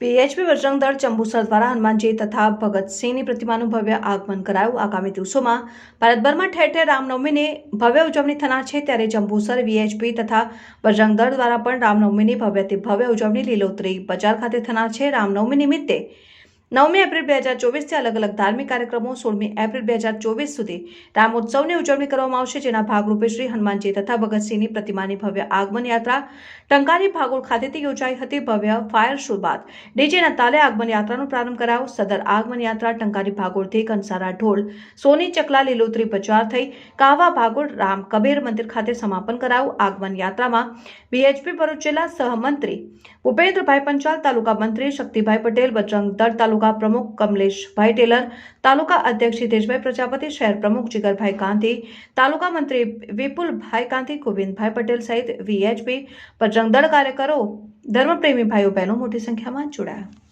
PHP Bajrang દળ ચંબુસર દ્વારા હનુમાનજી તથા ભગતસિંહની પ્રતિમાનું ભવ્ય આગમન કરાયું. આગામી દિવસોમાં ભારતભરમાં ઠેર ઠેર રામનવમીને ભવ્ય ઉજવણી થનાર છે. ત્યારે જંબુસર વીએચપી તથા બજરંગ દળ દ્વારા પણ રામનવમીની ભવ્યથી ભવ્ય ઉજવણી લીલોતરી બજાર ખાતે થનાર છે. રામનવમી નિમિત્તે નવમી એપ્રિલ બે હજાર ચોવીસથી અલગ અલગ ધાર્મિક કાર્યક્રમો સોળમી એપ્રિલ બે હજાર ચોવીસ સુધી રામોત્સવની ઉજવણી કરવામાં આવશે, જેના ભાગરૂપે શ્રી હનુમાનજી તથા ભગતસિંહની પ્રતિમાની ભવ્ય આગમન યાત્રા ટંકારી ભાગોળ ખાતેથી યોજાઈ હતી. ભવ્ય ફાયર શો બાદ ડીજેના તાલે આગમન યાત્રાનો પ્રારંભ કરાયો. સદર આગમન યાત્રા ટંકારી ભાગોળથી કંસારા ઢોલ, સોની ચકલા, લીલોતરી બજાર થઈ કાવા ભાગોળ, રામ કબીર મંદિર ખાતે સમાપન કરાયું. આગમન યાત્રામાં બીએચપી ભરૂચ જિલ્લા સહમંત્રી ભૂપેન્દ્રભાઈ પંચાલ, તાલુકા મંત્રી શક્તિભાઈ પટેલ, બજરંગ દળ, તાલુકા પ્રમુખ કમલેશભાઈ ટેલર, તાલુકા અધ્યક્ષ હિતેશભાઈ પ્રજાપતિ, શહેર પ્રમુખ જીગરભાઈ ગાંધી તાલુકા મંત્રી વિપુલભાઈ ગાંધી ગોવિંદભાઈ પટેલ સહિત વીએચપી બજરંગ દળ કાર્યકરો ધર્મપ્રેમી ભાઈઓ બહેનો મોટી સંખ્યામાં જોડાયા.